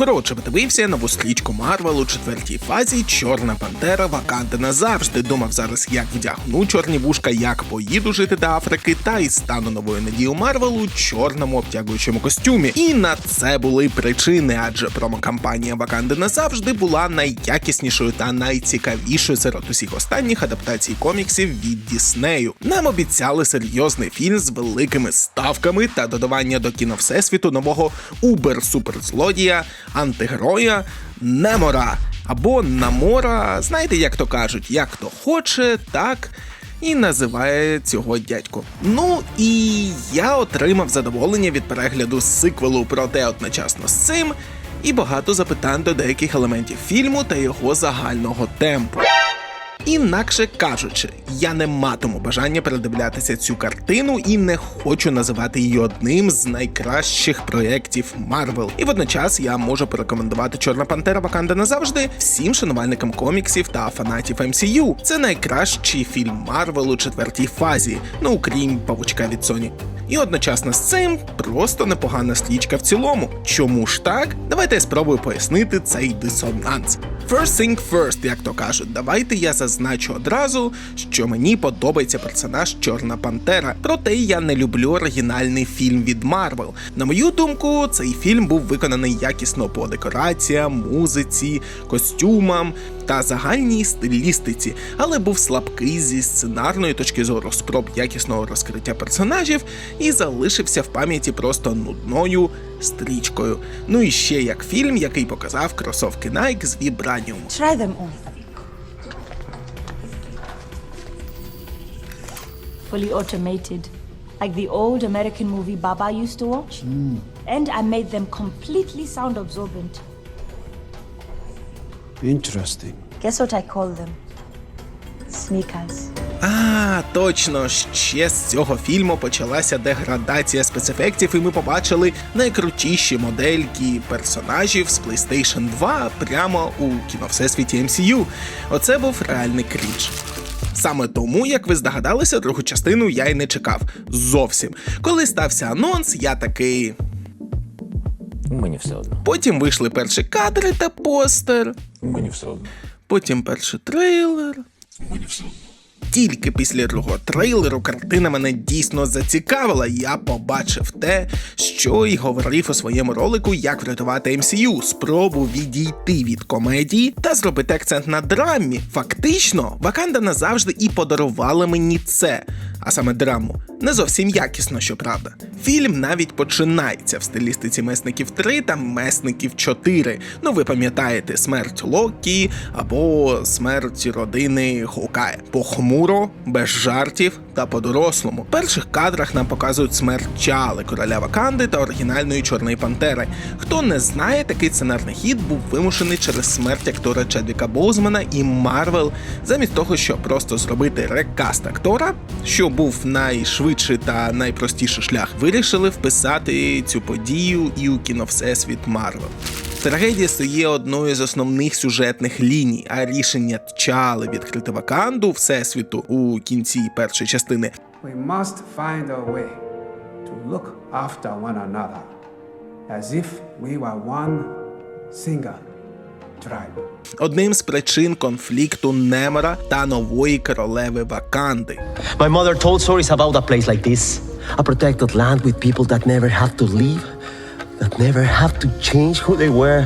Коротше, подивився нову стрічку Марвел у четвертій фазі Чорна Пантера Ваканди назавжди. Думав зараз, як вдягну чорні вушка, як поїду жити до Африки, та й стану новою надією Марвел у чорному обтягуючому костюмі. І на це були причини, адже промокампанія Ваканди назавжди була найякіснішою та найцікавішою серед усіх останніх адаптацій коміксів від Діснею. Нам обіцяли серйозний фільм з великими ставками та додавання до кіно всесвіту нового убер-суперзлодія, антигероя Немора або Намора. Знаєте, як то кажуть, як то хоче, так. І називає цього дядько. Ну і я отримав задоволення від перегляду сиквелу, проте одночасно з цим і багато запитань до деяких елементів фільму та його загального темпу. Інакше кажучи, я не матиму бажання передивлятися цю картину і не хочу називати її одним з найкращих проєктів Марвел. І водночас я можу порекомендувати Чорна Пантера Ваканда назавжди всім шанувальникам коміксів та фанатів MCU. Це найкращий фільм Марвел у четвертій фазі, ну окрім павучка від Sony. І одночасно з цим просто непогана стрічка в цілому. Чому ж так? Давайте я спробую пояснити цей дисонанс. First thing first, як то кажуть, давайте я зазначу одразу, що мені подобається персонаж Чорна Пантера. Проте я не люблю оригінальний фільм від Марвел. На мою думку, цей фільм був виконаний якісно по декораціям, музиці, костюмам та загальній стилістиці, але був слабкий зі сценарної точки зору спроб якісного розкриття персонажів і залишився в пам'яті просто нудною стрічкою. Ну і ще як фільм, який показав кросовки Nike з вібраніуму. Try them on. Fully automated, like the old American movie Baba used to watch. And I made them completely sound absorbent. Interesting. Guess what I call them? Sneakers. А, точно, ще з цього фільму почалася деградація спецефектів, і ми побачили найкрутіші модельки персонажів з PlayStation 2 прямо у кіновсесвіті MCU. Оце був реальний крінж. Саме тому, як ви здогадалися, другу частину я й не чекав зовсім. Коли стався анонс, я такий. Мені все одно. Потім вийшли перші кадри та постер. Мені все одно. Потім перший трейлер. Тільки після другого трейлеру картина мене дійсно зацікавила. Я побачив те, що й говорив у своєму ролику, як врятувати MCU, спробу відійти від комедії та зробити акцент на драмі. Фактично, Ваканда назавжди і подарувала мені це, а саме драму. Не зовсім якісно, щоправда. Фільм навіть починається в стилістиці месників 3 та месників 4. Ну, ви пам'ятаєте, смерть Локі або смерть родини Хокая. Похмуро, без жартів та по-дорослому. В перших кадрах нам показують смерть Чали, короля Ваканди та оригінальної Чорної Пантери. Хто не знає, такий сценарний хід був вимушений через смерть актора Чедвіка Боузмана і Марвел, замість того, щоб просто зробити рекаст актора, що був найшвидший та найпростіший шлях, вирішили вписати цю подію і у кіновсесвіт Марвел. Трагедія стає одною з основних сюжетних ліній, а рішення Тчали відкрити Ваканду всесвіту у кінці першої частини We must find a way to look after one another as if we were one single tribe. одним з причин конфлікту Немера та нової королеви Ваканди. My mother told stories about a place like this. A protected land with people that never have to leave, that never have to change who they were.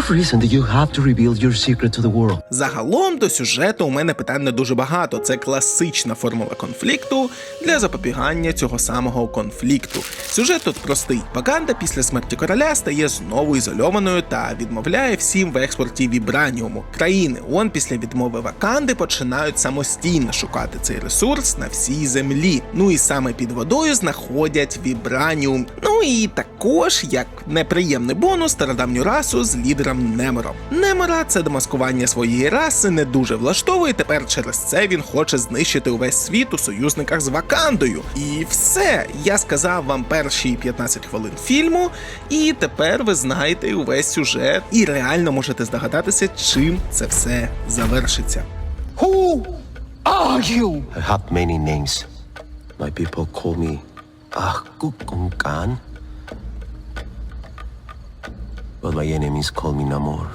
What reason do you have to reveal your secret to the world? Загалом до сюжету у мене питань не дуже багато. Це класична формула конфлікту для запобігання цього самого конфлікту. Сюжет тут простий. Ваканда після смерті короля стає знову ізольованою та відмовляє всім в експорті вібраніуму. Країни ООН після відмови Ваканди починають самостійно шукати цей ресурс на всій землі. Ну і саме під водою знаходять вібраніум. Ну і також як неприємний бонус стародавню расу з лідером Немором. Немора це демаскування своєї раси не дуже влаштовує. Тепер через це він хоче знищити увесь світ у союзниках з Вакандою. І все. Я сказав вам перші 15 хвилин фільму, і тепер ви знаєте увесь сюжет і реально можете здогадатися, чим це все завершиться. I have many names. My people call me Ahkukungkan. But my.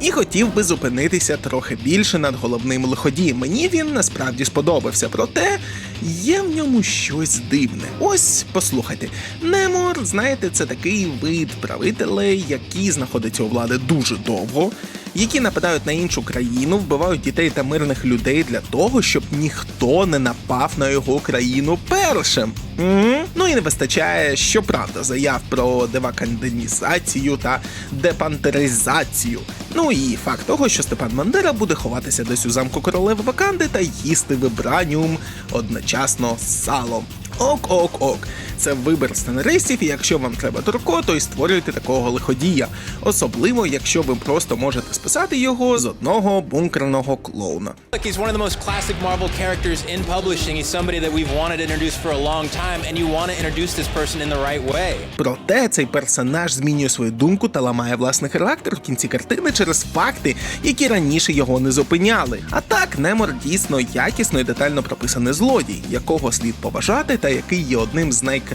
І хотів би зупинитися трохи більше над головним лиходієм. Мені він насправді сподобався, проте є в ньому щось дивне. Ось послухайте, Немор, знаєте, це такий вид правителей, який знаходиться у влади дуже довго, які нападають на іншу країну, вбивають дітей та мирних людей для того, щоб ніхто не напав на його країну першим. М? Ну і не вистачає, щоправда, заяв про девакандинізацію та депантеризацію. Ну і факт того, що Степан Бандера буде ховатися десь у замку королеви Ваканди та їсти вибраніум одночасно з салом. Ок, ок, ок. Це вибір сценаристів, і якщо вам треба турко, то й створюйте такого лиходія. Особливо, якщо ви просто можете списати його з одного бункерного клоуна. He's one of the most classic Marvel characters in publishing. He's somebody that we've wanted to introduce for a long time, and you want to introduce this person in the right way. Проте цей персонаж змінює свою думку та ламає власний характер в кінці картини через факти, які раніше його не зупиняли. А так, Немор дійсно якісно і детально прописаний злодій, якого слід поважати та який є одним з найкращих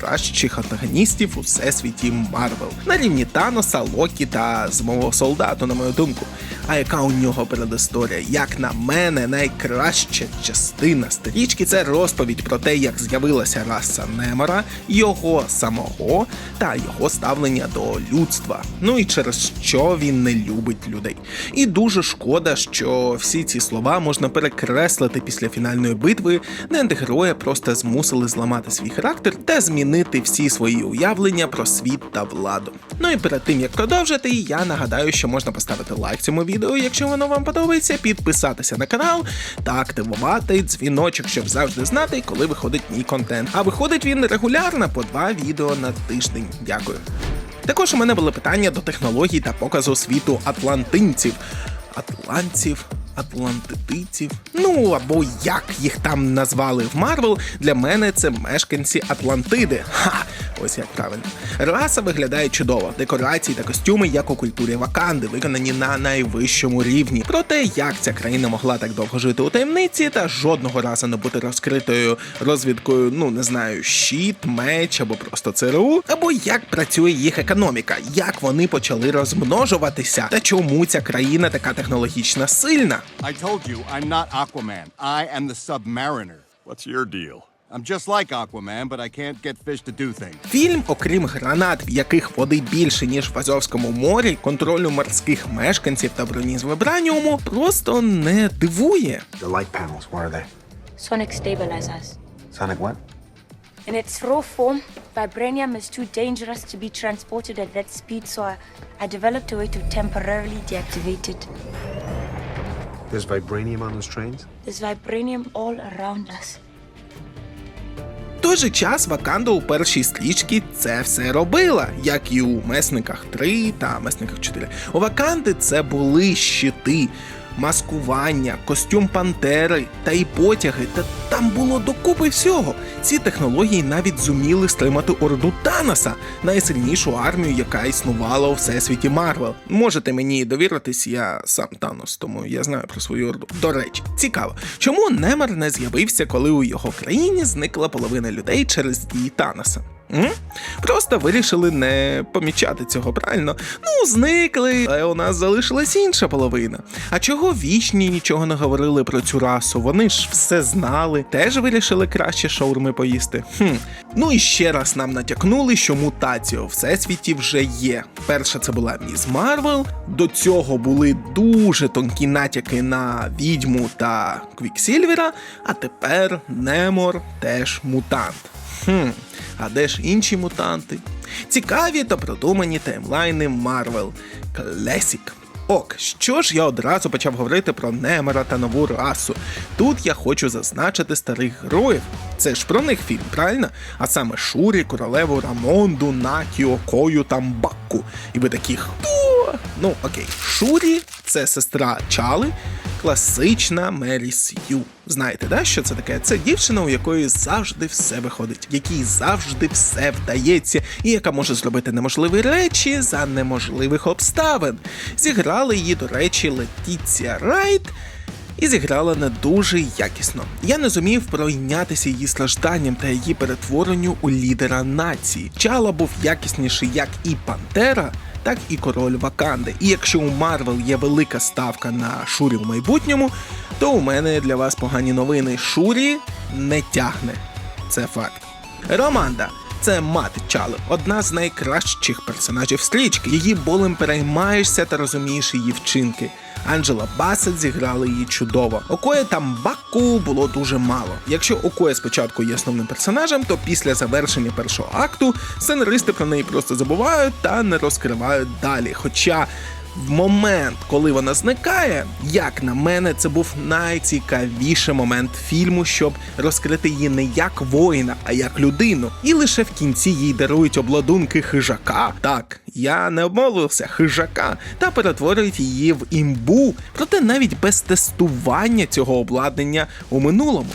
антагоністів у всесвіті Марвел. На рівні Таноса, Локі та зимового солдату, на мою думку. А яка у нього передісторія? Як на мене, найкраща частина стрічки це розповідь про те, як з'явилася раса Немора, його самого та його ставлення до людства. Ну і через що він не любить людей. І дуже шкода, що всі ці слова можна перекреслити після фінальної битви, де антигероя просто змусили зламати свій характер та змінити всі свої уявлення про світ та владу. Ну і перед тим як продовжити, я нагадаю, що можна поставити лайк цьому відео, якщо воно вам подобається, підписатися на канал та активувати дзвіночок, щоб завжди знати, коли виходить мій контент. А виходить він регулярно по два відео на тиждень. Дякую. Також у мене були питання до технологій та показу світу атлантинців. Атлантців, атлантитиців, ну або як їх там назвали в Марвел, для мене це мешканці Атлантиди. Ха! Ось як правильно. Раса виглядає чудово. Декорації та костюми, як у культурі Ваканди, виконані на найвищому рівні. Про те, як ця країна могла так довго жити у таємниці та жодного разу не бути розкритою розвідкою, ну не знаю, щит, меч або просто ЦРУ, або як працює їх економіка, як вони почали розмножуватися, та чому ця країна така технологічно сильна. I told you I'm not Aquaman. I am the Submariner. What's your deal? I'm just like Aquaman, but I can't get fish to do things. Фільм, окрім гранат, в яких води більше ніж в Азовському морі, контролю морських мешканців та броні з вибраніуму, просто не дивує. The light panels, what are they? Sonic stabilizers. Sonic what? In its raw form, vibranium is too dangerous to be transported at that speed, so I, I developed a way to temporarily deactivate it. There's vibranium on those trains? There's vibranium all around us. В той же час Ваканда у першій стрічці це все робила, як і у Месниках 3 та Месниках 4. У Ваканди це були щити, маскування, костюм пантери та й потяги. Та там було докупи всього. Ці технології навіть зуміли стримати орду Таноса, найсильнішу армію, яка існувала у всесвіті Марвел. Можете мені довіритись, я сам Танос, тому я знаю про свою орду. До речі, цікаво, чому Немер не з'явився, коли у його країні зникла половина людей через дії Таноса? Просто вирішили не помічати цього правильно. Ну, зникли, але у нас залишилась інша половина. А чого вічні нічого не говорили про цю расу? Вони ж все знали, теж вирішили краще шаурми поїсти. Хм. Ну і ще раз нам натякнули, що мутація у всесвіті вже є. Перша це була Міс Марвел. До цього були дуже тонкі натяки на відьму та Квіксільвера, а тепер Немор теж мутант. Хм, а де ж інші мутанти? Цікаві та продумані таймлайни Марвел. Клесік. Ок, що ж я одразу почав говорити про Немера та нову расу. Тут я хочу зазначити старих героїв. Це ж про них фільм, правильно? А саме Шурі, королеву Рамонду, Накіо, Кою та Мбакку. І ви такі хто? Ну окей, Шурі це сестра Чали, класична Мері Сью. Знаєте, да, що це таке? Це дівчина, у якої завжди все виходить, якій завжди все вдається, і яка може зробити неможливі речі за неможливих обставин. Зіграли її, до речі, Летіція Райт. І зіграла не дуже якісно. Я не зумів пройнятися її стражданням та її перетворенню у лідера нації. Чала був якісніший, як і Пантера, так і король Ваканди. І якщо у Марвел є велика ставка на Шурі в майбутньому, то у мене для вас погані новини. Шурі не тягне. Це факт. Романда. Це мати Чали, одна з найкращих персонажів стрічки. Її болем переймаєшся та розумієш її вчинки. Анджела Басет зіграла її чудово. Окоя там Баку було дуже мало. Якщо Окоя спочатку є основним персонажем, то після завершення першого акту сценаристи про неї просто забувають та не розкривають далі. Хоча момент, коли вона зникає, як на мене, це був найцікавіший момент фільму, щоб розкрити її не як воїна, а як людину. І лише в кінці їй дарують обладунки хижака. Так, я не обмовився, хижака, та перетворюють її в імбу. Проте навіть без тестування цього обладнання у минулому.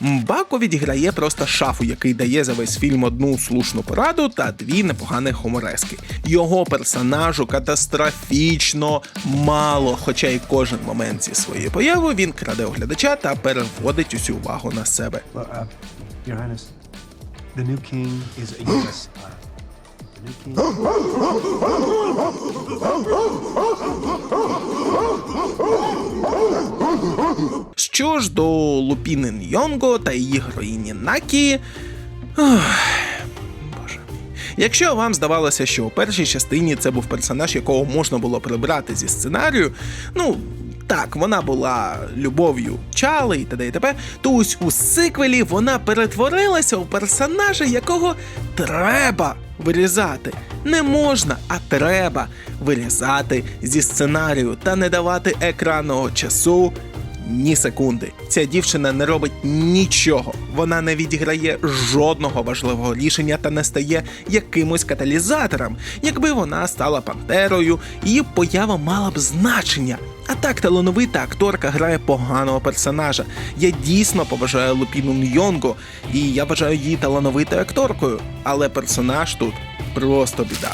Мбако відіграє просто шафу, який дає за весь фільм одну слушну пораду та дві непоганих хуморески. Його персонажу катастрофічно мало, хоча й кожен момент зі своєї появи він краде у глядача та переводить усю увагу на себе. Well, uh, Your Highness, the new king is a Що ж до Лупіни Ньонго та її героїні Накі. Якщо вам здавалося, що у першій частині це був персонаж, якого можна було прибрати зі сценарію, ну. Так, вона була любов'ю Чали і т.д. і т.п., то ось у сиквелі вона перетворилася у персонажа, якого треба вирізати. Не можна, а треба вирізати зі сценарію та не давати екранного часу ні секунди. Ця дівчина не робить нічого. Вона не відіграє жодного важливого рішення та не стає якимось каталізатором. Якби вона стала пантерою, її поява мала б значення. А так талановита акторка грає поганого персонажа. Я дійсно поважаю Лупіну Ньонго, і я вважаю її талановитою акторкою. Але персонаж тут просто біда.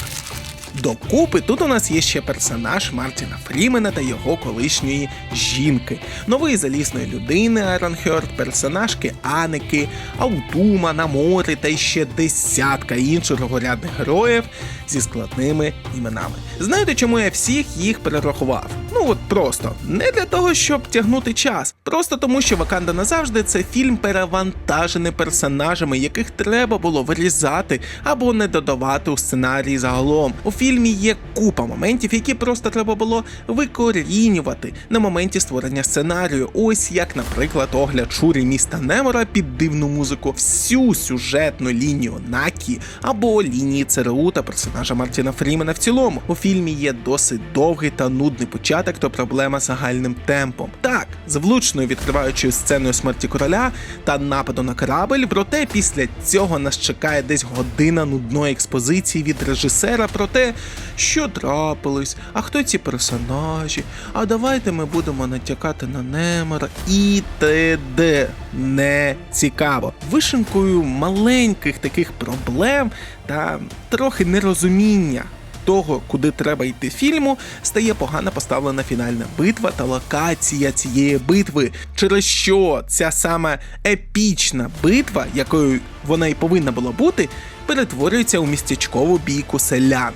Докупи тут у нас є ще персонаж Мартіна Фрімена та його колишньої жінки, нової залізної людини Айрон Хёрд, персонажки Аники, Аутума, Намори та ще десятка інших другорядних героїв зі складними іменами. Знаєте, чому я всіх їх перерахував? От просто не для того, щоб тягнути час, просто тому, що Ваканда назавжди це фільм перевантажений персонажами, яких треба було вирізати або не додавати у сценарії загалом. У фільмі є купа моментів, які просто треба було викорінювати на моменті створення сценарію. Ось як, наприклад, огляд Шурі міста Немора під дивну музику, всю сюжетну лінію Накі або лінії ЦРУ та персонажа Мартіна Фрімена в цілому. У фільмі є досить довгий та нудний початок та проблема загальним темпом. Так, з влучною відкриваючою сценою смерті короля та нападу на корабль, проте після цього нас чекає десь година нудної експозиції від режисера про те, що трапилось, а хто ці персонажі, а давайте ми будемо натякати на Немера і т.д. Не цікаво. Вишенкою маленьких таких проблем та трохи нерозуміння того, куди треба йти фільму, стає погано поставлена фінальна битва та локація цієї битви, через що ця саме епічна битва, якою вона і повинна була бути, перетворюється у містечкову бійку селян.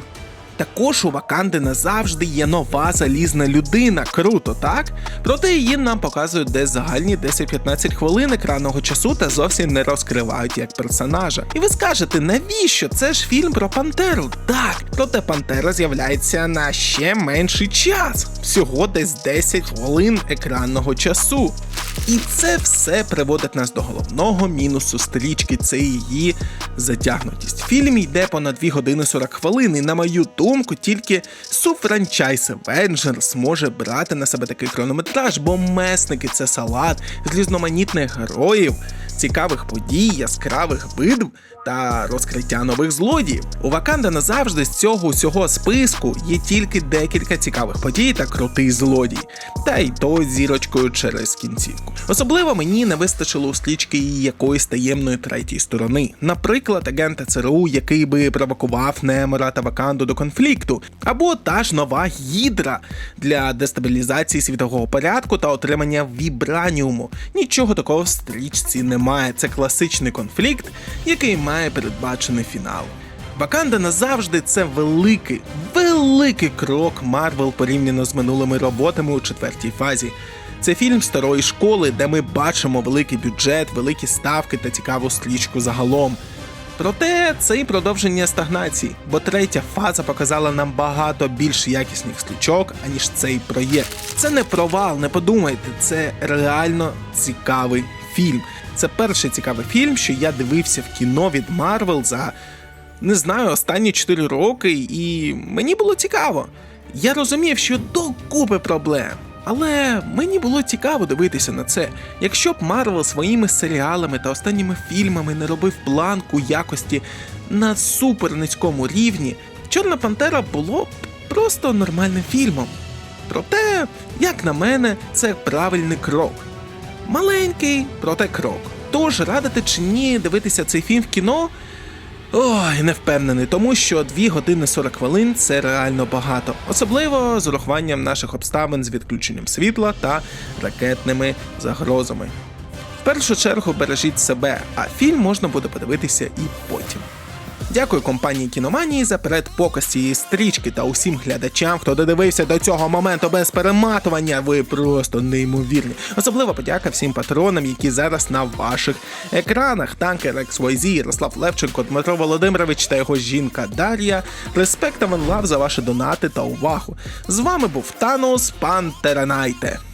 Також у Ваканди назавжди є нова залізна людина. Круто, так? Проте її нам показують десь загальні 10-15 хвилин екранного часу та зовсім не розкривають як персонажа. І ви скажете, навіщо? Це ж фільм про Пантеру. Так, проте Пантера з'являється на ще менший час, всього десь 10 хвилин екранного часу. І це все приводить нас до головного мінусу стрічки це її затягнутість. Фільм йде понад 2 години 40 хвилин, і на мою думку, тільки суфранчайз Avengers може брати на себе такий хронометраж, бо месники це салат з різноманітних героїв, цікавих подій, яскравих битв та розкриття нових злодіїв. У Ваканда назавжди з цього усього списку є тільки декілька цікавих подій та крутий злодій, та й то зірочкою через кінцівку. Особливо мені не вистачило у стрічки якоїсь таємної третьої сторони, наприклад, агента ЦРУ, який би провокував Немора та Ваканду до конфлікту, або та ж нова гідра для дестабілізації світового порядку та отримання вібраніуму. Нічого такого в стрічці немає. Це класичний конфлікт, який має передбачений фінал. Ваканда назавжди це великий, великий крок Марвел порівняно з минулими роботами у четвертій фазі. Це фільм старої школи, де ми бачимо великий бюджет, великі ставки та цікаву стрічку загалом. Проте це і продовження стагнації, бо третя фаза показала нам багато більш якісних стрічок, аніж цей проєкт. Це не провал, не подумайте, це реально цікавий фільм. Це перший цікавий фільм, що я дивився в кіно від Марвел за не знаю, останні 4 роки, і мені було цікаво. Я розумів, що до купи проблем. Але мені було цікаво дивитися на це. Якщо б Марвел своїми серіалами та останніми фільмами не робив планку якості на супер низькому рівні, Чорна Пантера було б просто нормальним фільмом. Проте, як на мене, це правильний крок. Маленький, проте крок. Тож радити чи ні дивитися цей фільм в кіно? Ой, не впевнений, тому що 2 години 40 хвилин це реально багато, особливо з урахуванням наших обставин з відключенням світла та ракетними загрозами. В першу чергу бережіть себе, а фільм можна буде подивитися і потім. Дякую компанії Кіноманії за передпоказ цієї стрічки та усім глядачам, хто додивився до цього моменту без перематування. Ви просто неймовірні. Особливо подяка всім патронам, які зараз на ваших екранах. Танкер XYZ, Ярослав Левченко, Дмитро Володимирович та його жінка Дар'я. Респект та за ваші донати та увагу. З вами був Танос, пан Теранайте.